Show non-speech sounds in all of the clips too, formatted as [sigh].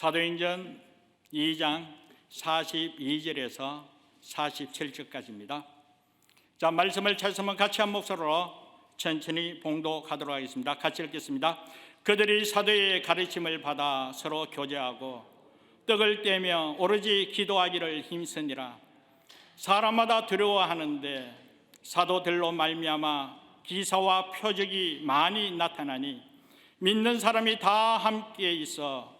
사도행전 2장 42절에서 47절까지입니다. 자, 말씀을 찾으면 같이 한 목소리로 천천히 봉독하도록 하겠습니다. 같이 읽겠습니다. 그들이 사도의 가르침을 받아 서로 교제하고 떡을 떼며 오로지 기도하기를 힘쓰니라. 사람마다 두려워하는데 사도들로 말미암아 기사와 표적이 많이 나타나니 믿는 사람이 다 함께 있어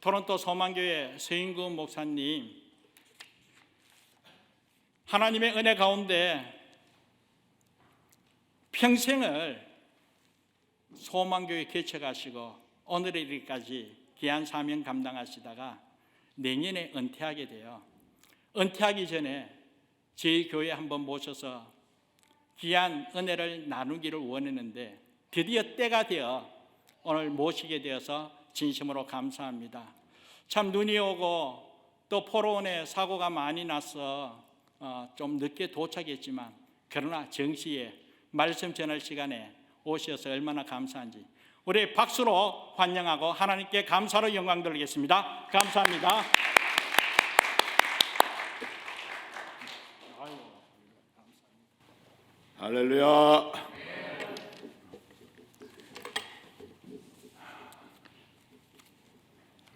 토론토 소망교회 서인구 목사님 하나님의 은혜 가운데 평생을 소망교회 개척하시고 오늘에 이르기까지 귀한 사명 감당하시다가 내년에 은퇴하게 돼요. 은퇴하기 전에 저희 교회 한번 모셔서 귀한 은혜를 나누기를 원했는데 드디어 때가 되어 오늘 모시게 되어서 진심으로 감사합니다. 참 눈이 오고 또 포로원에 사고가 많이 나서 어, 좀 늦게 도착했지만 그러나 정시에 말씀 전할 시간에 오셔서 얼마나 감사한지 우리 박수로 환영하고 하나님께 감사로 영광 돌리겠습니다. 감사합니다. 할렐루야.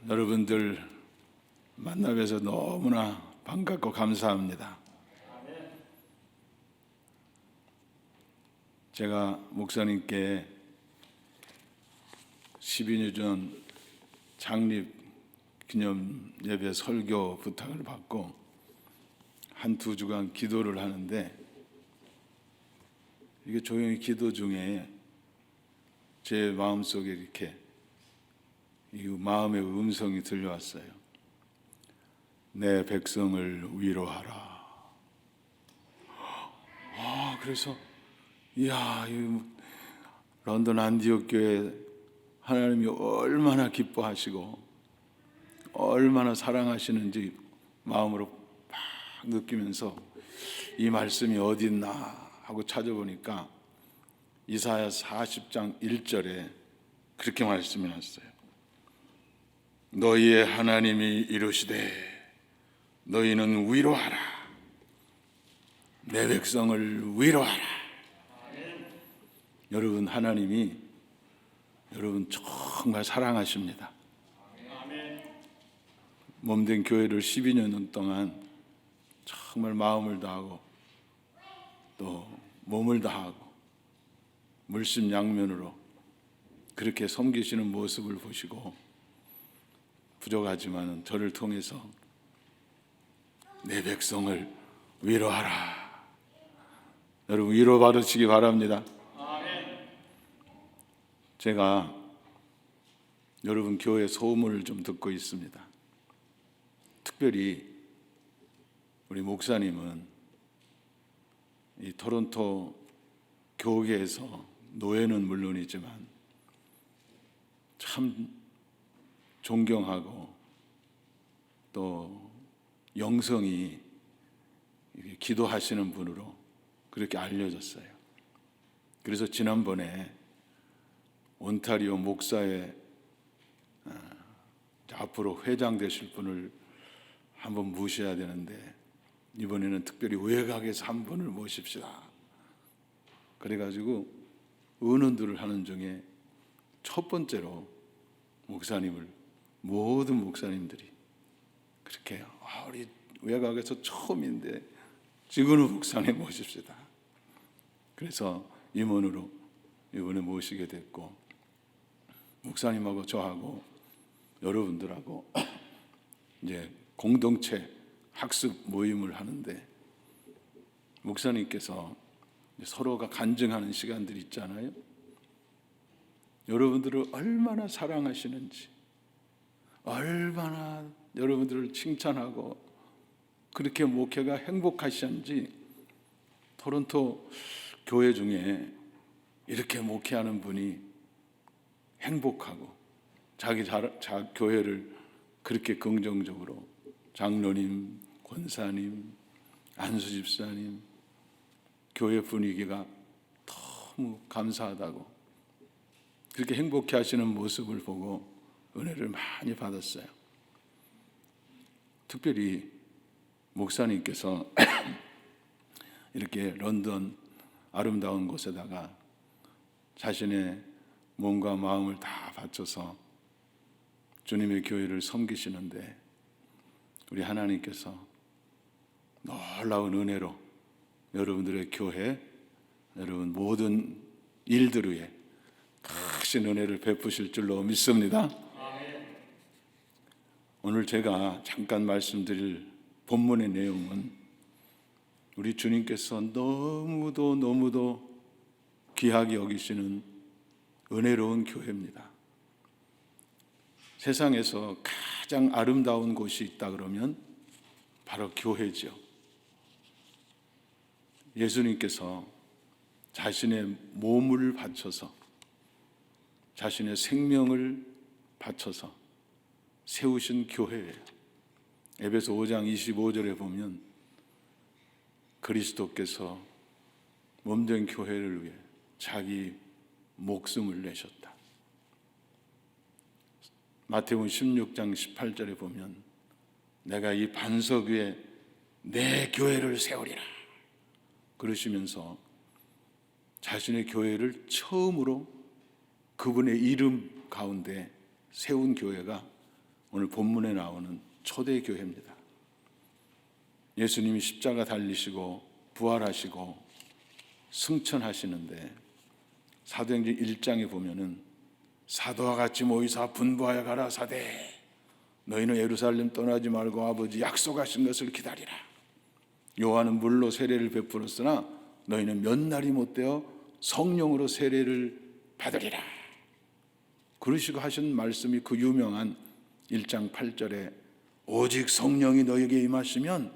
여러분들 만나 뵈서 너무나 반갑고 감사합니다. 제가 목사님께 12년 전 창립 기념 예배 설교 부탁을 받고 한 두 주간 기도를 하는데 이게 조용히 기도 중에 제 마음속에 이렇게 이 마음의 음성이 들려왔어요. 내 백성을 위로하라. 아, 그래서 이야, 이 런던 안디옥 교회 하나님이 얼마나 기뻐하시고 얼마나 사랑하시는지 마음으로 막 느끼면서 이 말씀이 어디 있나 하고 찾아보니까 이사야 40장 1절에 그렇게 말씀이 났어요. 너희의 하나님이 이르시되 너희는 위로하라. 내 백성을 위로하라. 여러분 하나님이 여러분 정말 사랑하십니다. 몸된 교회를 12년 동안 정말 마음을 다하고 또 몸을 다하고 물심양면으로 그렇게 섬기시는 모습을 보시고 부족하지만 저를 통해서 내 백성을 위로하라. 여러분 위로 받으시기 바랍니다. 제가 여러분 교회 소문을 좀 듣고 있습니다. 특별히 우리 목사님은 이 토론토 교계에서 노예는 물론이지만 참 존경하고 또 영성이 기도하시는 분으로 그렇게 알려졌어요. 그래서 지난번에 온타리오 목사의 아, 앞으로 회장 되실 분을 한번 모셔야 되는데 이번에는 특별히 외곽에서 한 분을 모십시다. 그래가지고 의논들을 하는 중에 첫 번째로 목사님을 모든 목사님들이 그렇게. 아, 우리 외곽에서 처음인데 지금은 목사님 모십시다. 그래서 임원으로 이번에 모시게 됐고 목사님하고 저하고 여러분들하고 [clears throat] 이제 공동체 학습 모임을 하는데 목사님께서 서로가 간증하는 시간들 있잖아요. 여러분들을 얼마나 사랑하시는지, 얼마나 여러분들을 칭찬하고 그렇게 목회가 행복하시는지 토론토 교회 중에 이렇게 목회하는 분이 행복하고 자기 자, 자 교회를 그렇게 긍정적으로 장로님, 권사님, 안수 집사님 교회 분위기가 너무 감사하다고 그렇게 행복해 하시는 모습을 보고 은혜를 많이 받았어요. 특별히 목사님께서 [coughs] 이렇게 런던 아름다운 곳에다가 자신의 몸과 마음을 다 바쳐서 주님의 교회를 섬기시는데 우리 하나님께서 놀라운 은혜로 여러분들의 교회, 여러분 모든 일들 위에 크신 은혜를 베푸실 줄로 믿습니다. 오늘 제가 잠깐 말씀드릴 본문의 내용은 우리 주님께서 너무도 너무도 귀하게 여기시는 은혜로운 교회입니다. 세상에서 가장 아름다운 곳이 있다 그러면 바로 교회죠. 예수님께서 자신의 몸을 바쳐서 자신의 생명을 바쳐서 세우신 교회예요. 에베소 5장 25절에 보면 그리스도께서 몸된 교회를 위해 자기 목숨을 내셨다. 마태복음 16장 18절에 보면 내가 이 반석 위에 내 교회를 세우리라. 그러시면서 자신의 교회를 처음으로 그분의 이름 가운데 세운 교회가 오늘 본문에 나오는 초대 교회입니다. 예수님이 십자가 달리시고 부활하시고 승천하시는데 사도행전 1장에 보면은 사도와 같이 모이사 분부하여 가라 사대. 너희는 예루살렘 떠나지 말고 아버지 약속하신 것을 기다리라. 요한은 물로 세례를 베풀었으나 너희는 몇 날이 못 되어 성령으로 세례를 받으리라. 그러시고 하신 말씀이 그 유명한 1장 8절에 오직 성령이 너에게 임하시면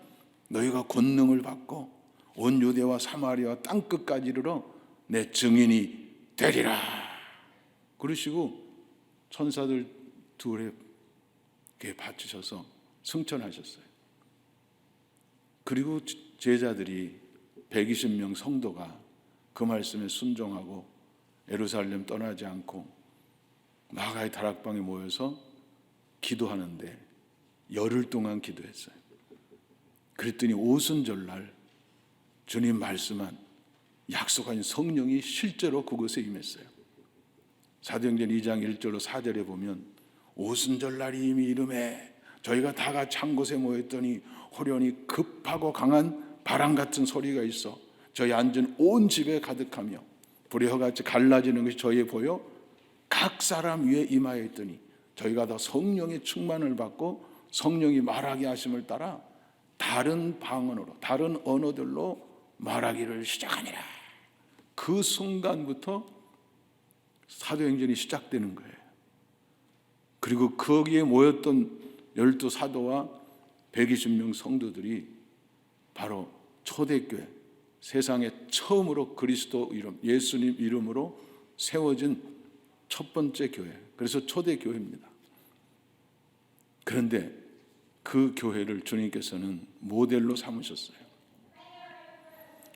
너희가 권능을 받고 온 유대와 사마리아 땅 끝까지 이르러 내 증인이 되리라. 그러시고 천사들 둘에게 바치셔서 승천하셨어요. 그리고 제자들이 120명 성도가 그 말씀에 순종하고 예루살렘 떠나지 않고 마가의 다락방에 모여서 기도하는데 열흘 동안 기도했어요. 그랬더니 오순절날 주님 말씀한 약속한 성령이 실제로 그곳에 임했어요. 사도행전 2장 1절로 4절에 보면 오순절날이 이미 이름에 저희가 다 같이 한 곳에 모였더니 호련히 급하고 강한 바람 같은 소리가 있어 저희 앉은 온 집에 가득하며 불의 허같이 갈라지는 것이 저희에 보여 각 사람 위에 임하여 있더니 저희가 더 성령의 충만을 받고 성령이 말하게 하심을 따라 다른 방언으로 다른 언어들로 말하기를 시작하니라. 그 순간부터 사도행전이 시작되는 거예요. 그리고 거기에 모였던 열두 사도와 120명 성도들이 바로 초대교회 세상에 처음으로 그리스도 이름 예수님 이름으로 세워진 첫 번째 교회. 그래서 초대 교회입니다. 그런데 그 교회를 주님께서는 모델로 삼으셨어요.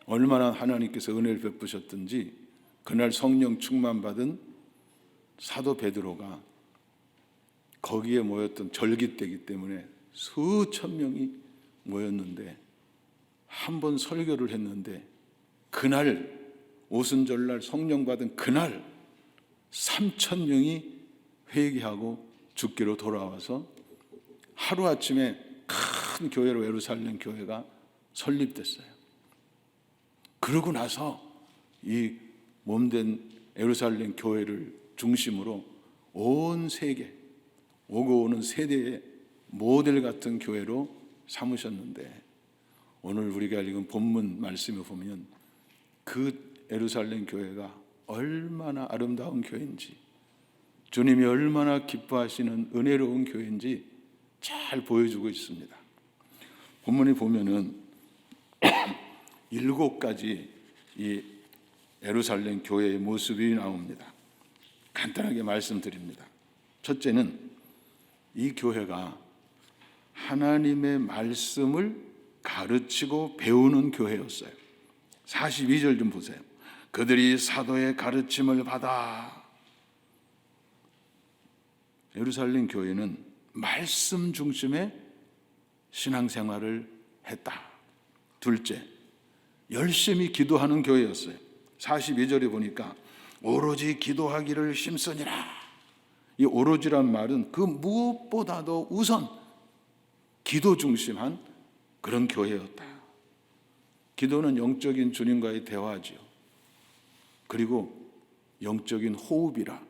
얼마나 하나님께서 은혜를 베푸셨든지 그날 성령 충만 받은 사도 베드로가 거기에 모였던 절기때기 때문에 수천 명이 모였는데 한 번 설교를 했는데 그날 오순절날 성령 받은 그날 3천 명이 회개하고 죽기로 돌아와서 하루아침에 큰 교회로 예루살렘 교회가 설립됐어요. 그러고 나서 이 몸된 예루살렘 교회를 중심으로 온 세계 오고 오는 세대의 모델 같은 교회로 삼으셨는데 오늘 우리가 읽은 본문 말씀에 보면 그 예루살렘 교회가 얼마나 아름다운 교회인지 주님이 얼마나 기뻐하시는 은혜로운 교회인지 잘 보여주고 있습니다. 본문에 보면은 [clears throat] 일곱 가지 이 예루살렘 교회의 모습이 나옵니다. 간단하게 말씀드립니다. 첫째는 이 교회가 하나님의 말씀을 가르치고 배우는 교회였어요. 42절 좀 보세요. 그들이 사도의 가르침을 받아 예루살렘 교회는 말씀 중심의 신앙생활을 했다. 둘째, 열심히 기도하는 교회였어요. 42절에 보니까 오로지 기도하기를 힘쓰니라. 이 오로지란 말은 그 무엇보다도 우선 기도 중심한 그런 교회였다. 기도는 영적인 주님과의 대화지요. 그리고 영적인 호흡이라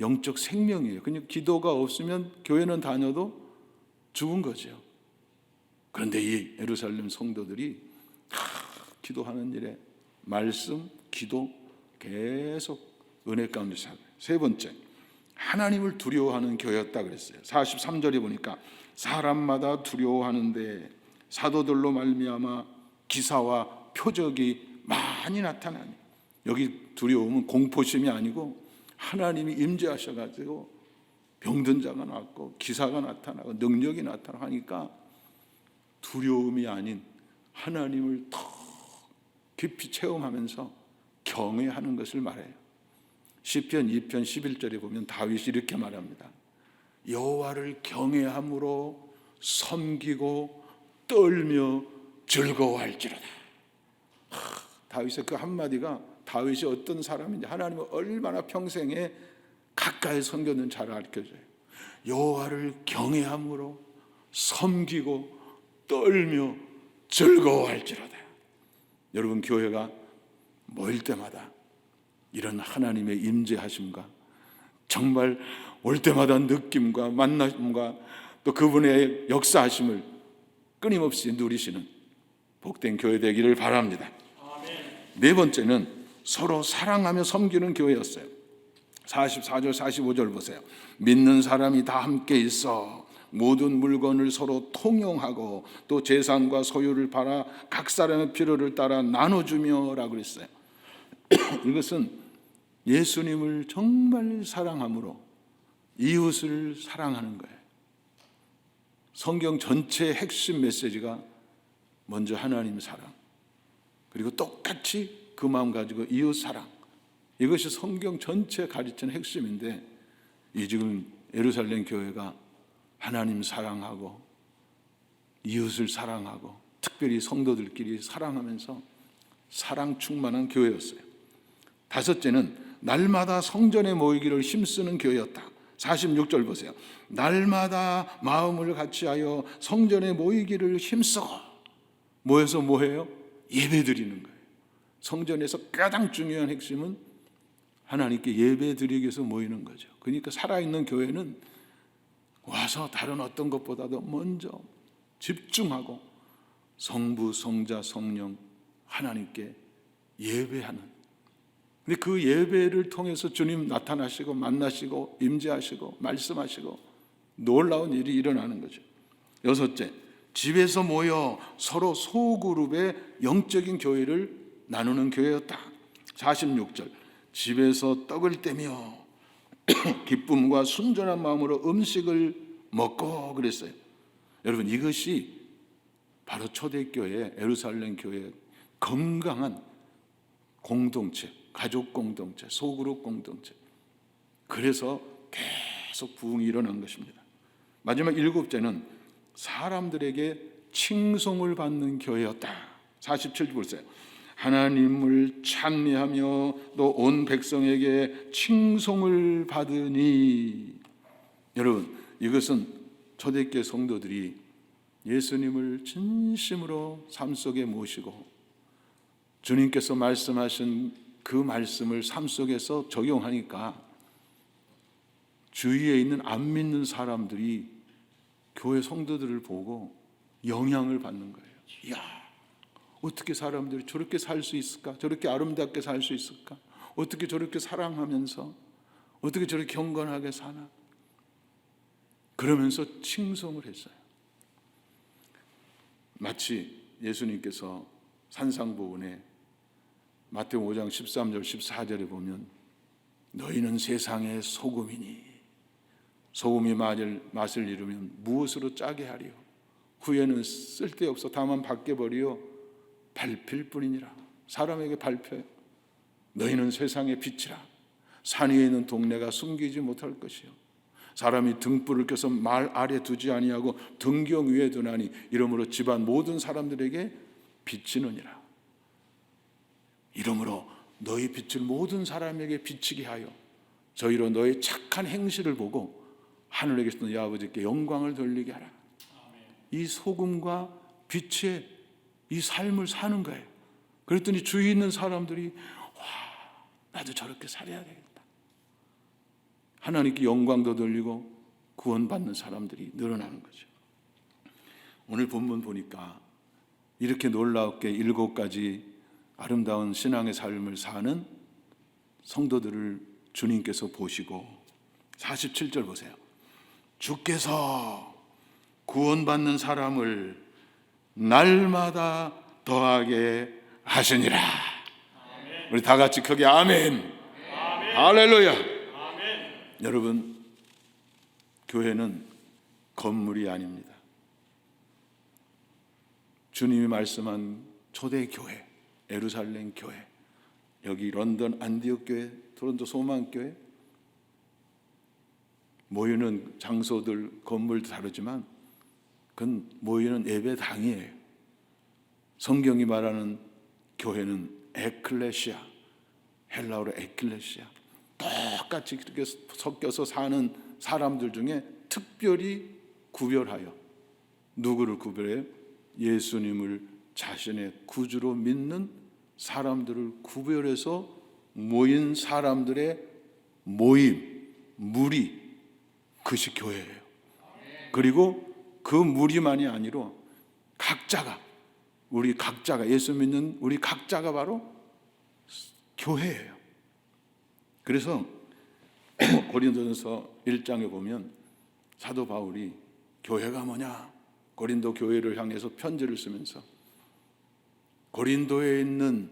영적 생명이에요. 그냥 기도가 없으면 교회는 다녀도 죽은 거죠. 그런데 이 예루살렘 성도들이 하, 기도하는 일에 말씀, 기도 계속 은혜 가운데. 세 번째, 하나님을 두려워하는 교회였다 그랬어요. 43절에 보니까 사람마다 두려워하는데 사도들로 말미암아 기사와 표적이 많이 나타나니 여기 두려움은 공포심이 아니고 하나님이 임재하셔가지고 병든 자가 낫고 기사가 나타나고 능력이 나타나니까 두려움이 아닌 하나님을 더 깊이 체험하면서 경외하는 것을 말해요. 시편 2편 11절에 보면 다윗이 이렇게 말합니다. 여호와를 경외함으로 섬기고 떨며 즐거워할지로다. 하, 다윗의 그 한마디가 다윗이 어떤 사람인지 하나님을 얼마나 평생에 가까이 섬겼는지 잘 알려줘요. 여호와를 경외함으로 섬기고 떨며 즐거워할지로다. 여러분 교회가 모일 때마다 이런 하나님의 임재하심과 정말 올 때마다 느낌과 만남과 또 그분의 역사하심을 끊임없이 누리시는 복된 교회 되기를 바랍니다. 네 번째는 서로 사랑하며 섬기는 교회였어요. 44절 45절 보세요. 믿는 사람이 다 함께 있어 모든 물건을 서로 통용하고 또 재산과 소유를 팔아 각 사람의 필요를 따라 나눠주며 라고 그랬어요. [clears throat] 이것은 예수님을 정말 사랑함으로 이웃을 사랑하는 거예요. 성경 전체의 핵심 메시지가 먼저 하나님 사랑, 그리고 똑같이 그 마음 가지고 이웃 사랑. 이것이 성경 전체 가르치는 핵심인데 이 지금 예루살렘 교회가 하나님 사랑하고 이웃을 사랑하고 특별히 성도들끼리 사랑하면서 사랑 충만한 교회였어요. 다섯째는 날마다 성전에 모이기를 힘쓰는 교회였다. 46절 보세요. 날마다 마음을 같이하여 성전에 모이기를 힘써. 모여서 뭐 해요? 예배 드리는 거예요. 성전에서 가장 중요한 핵심은 하나님께 예배 드리기 위해서 모이는 거죠. 그러니까 살아있는 교회는 와서 다른 어떤 것보다도 먼저 집중하고 성부, 성자, 성령 하나님께 예배하는. 근데 그 예배를 통해서 주님 나타나시고 만나시고 임재하시고 말씀하시고 놀라운 일이 일어나는 거죠. 여섯째, 집에서 모여 서로 소그룹의 영적인 교회를 나누는 교회였다. 46절. 집에서 떡을 떼며 [clears throat] 기쁨과 순전한 마음으로 음식을 먹고 그랬어요. 여러분 이것이 바로 초대교회 에루살렘 교회의 건강한 공동체, 가족 공동체, 소그룹 공동체. 그래서 계속 부흥이 일어난 것입니다. 마지막 일곱째는 사람들에게 칭송을 받는 교회였다. 47절 보세요. 하나님을 찬미하며 또 온 백성에게 칭송을 받으니 여러분 이것은 초대교회 성도들이 예수님을 진심으로 삶 속에 모시고 주님께서 말씀하신 그 말씀을 삶 속에서 적용하니까 주위에 있는 안 믿는 사람들이 교회 성도들을 보고 영향을 받는 거예요. 이야, 어떻게 사람들이 저렇게 살 수 있을까? 저렇게 아름답게 살 수 있을까? 어떻게 저렇게 사랑하면서 어떻게 저렇게 경건하게 사나? 그러면서 칭송을 했어요. 마치 예수님께서 산상보훈에 마태오 5장 13절 14절에 보면 너희는 세상의 소금이니 소금이 맛을, 맛을 잃으면 무엇으로 짜게 하리요 후에는 쓸데없어 다만 밖에 버리요 밟힐 뿐이니라. 사람에게 밟혀요. 너희는 세상의 빛이라. 산 위에 있는 동네가 숨기지 못할 것이요. 사람이 등불을 켜서 말 아래 두지 아니하고 등경 위에 두나니 이러므로 집안 모든 사람들에게 비치느니라. 이러므로 너희 빛을 모든 사람에게 비치게 하여 저희로 너의 착한 행실을 보고 하늘에 계신 너희 아버지께 영광을 돌리게 하라. 이 소금과 빛의 이 삶을 사는 거예요. 그랬더니 주위 있는 사람들이 와 나도 저렇게 살아야 되겠다. 하나님께 영광도 돌리고 구원받는 사람들이 늘어나는 거죠. 오늘 본문 보니까 이렇게 놀랍게 일곱 가지 아름다운 신앙의 삶을 사는 성도들을 주님께서 보시고 47절 보세요. 주께서 구원받는 사람을 날마다 더하게 하시니라. 우리 다 같이 크게 아멘. 할렐루야. 여러분 교회는 건물이 아닙니다. 주님이 말씀한 초대 교회, 에루살렘 교회, 여기 런던 안디옥 교회, 토론토 소망 교회 모이는 장소들 건물도 다르지만 그건 모이는 예배당이에요. 성경이 말하는 교회는 에클레시아, 헬라어로 에클레시아. 똑같이 그렇게 섞여서 사는 사람들 중에 특별히 구별하여 누구를 구별해요? 예수님을 자신의 구주로 믿는 사람들을 구별해서 모인 사람들의 모임, 무리, 그것이 교회예요. 그리고 그 무리만이 아니로 각자가 우리 각자가 예수 믿는 우리 각자가 바로 교회예요. 그래서 [clears throat] 고린도전서 1장에 보면 사도 바울이 교회가 뭐냐? 고린도 교회를 향해서 편지를 쓰면서 고린도에 있는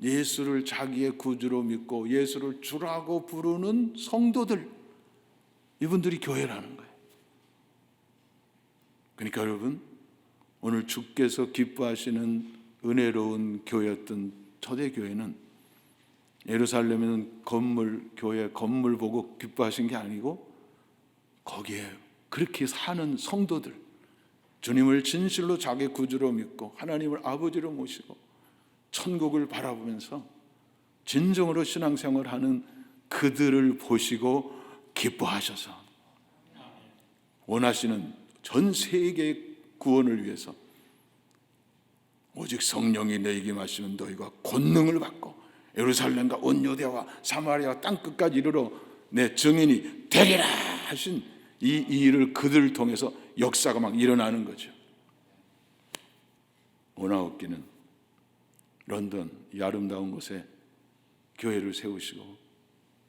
예수를 자기의 구주로 믿고 예수를 주라고 부르는 성도들 이분들이 교회라는 거예요. 그러니까 여러분 오늘 주께서 기뻐하시는 은혜로운 교회였던 초대 교회는 예루살렘에는 건물 교회 건물 보고 기뻐하신 게 아니고 거기에 그렇게 사는 성도들 주님을 진실로 자기 구주로 믿고 하나님을 아버지로 모시고 천국을 바라보면서 진정으로 신앙생활을 하는 그들을 보시고 기뻐하셔서 원하시는 전 세계 구원을 위해서 오직 성령이 너에게 마시면 너희가 권능을 받고 예루살렘과 온 유대와 사마리아 땅 끝까지 이르러 내 증인이 되리라 하신 이, 이 일을 그들을 통해서 역사가 막 일어나는 거죠. 오나옵기는 런던 이 아름다운 곳에 교회를 세우시고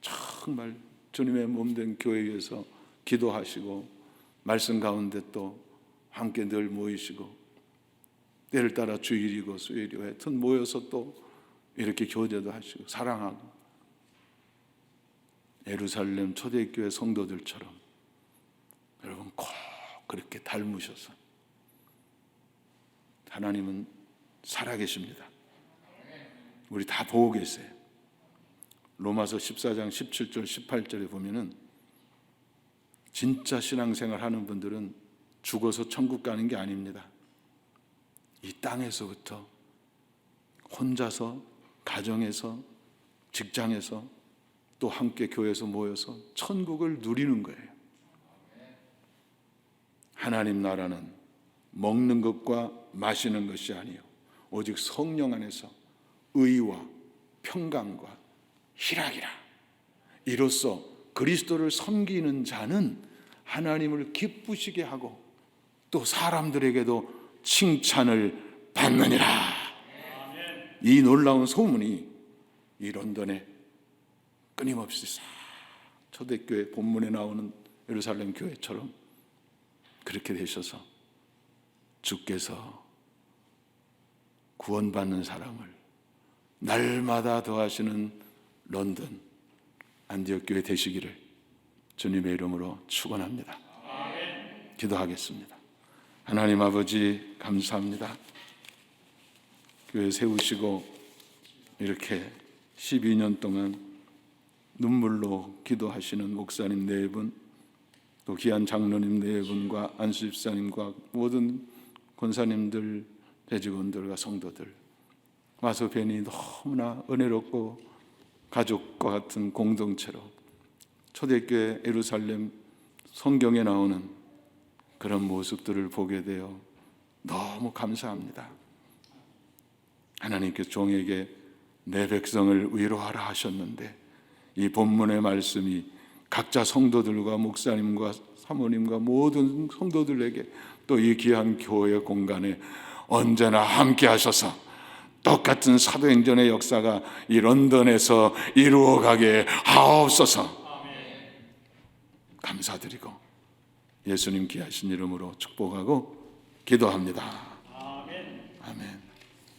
정말 주님의 몸된 교회 위해서 기도하시고 말씀 가운데 또 함께 늘 모이시고 때를 따라 주일이고 수요일이고 하여튼 모여서 또 이렇게 교제도 하시고 사랑하고 예루살렘 초대교회 성도들처럼 여러분 꼭 그렇게 닮으셔서 하나님은 살아계십니다. 우리 다 보고 계세요. 로마서 14장 17절 18절에 보면은 진짜 신앙생활 하는 분들은 죽어서 천국 가는 게 아닙니다. 이 땅에서부터 혼자서 가정에서 직장에서 또 함께 교회에서 모여서 천국을 누리는 거예요. 하나님 나라는 먹는 것과 마시는 것이 아니요 오직 성령 안에서 의와 평강과 희락이라. 이로써 그리스도를 섬기는 자는 하나님을 기쁘시게 하고 또 사람들에게도 칭찬을 받느니라. 이 놀라운 소문이 이 런던에 끊임없이 싹 초대교회 본문에 나오는 예루살렘 교회처럼 그렇게 되셔서 주께서 구원받는 사람을 날마다 더하시는 런던 안디옥 교회 되시기를 주님의 이름으로 축원합니다. 기도하겠습니다. 하나님 아버지 감사합니다. 교회 세우시고 이렇게 12년 동안 눈물로 기도하시는 목사님 네 분, 또 귀한 장로님 네 분과 안수 집사님과 모든 권사님들, 대직원들과 성도들 와서 뵈니 너무나 은혜롭고 가족과 같은 공동체로 초대교회 예루살렘 성경에 나오는 그런 모습들을 보게 되어 너무 감사합니다. 하나님께 종에게 내 백성을 위로하라 하셨는데 이 본문의 말씀이 각자 성도들과 목사님과 사모님과 모든 성도들에게 또 이 귀한 교회 공간에 언제나 함께 하셔서 똑같은 사도행전의 역사가 이 런던에서 이루어가게 하옵소서 감사드리고 예수님 귀하신 이름으로 축복하고 기도합니다.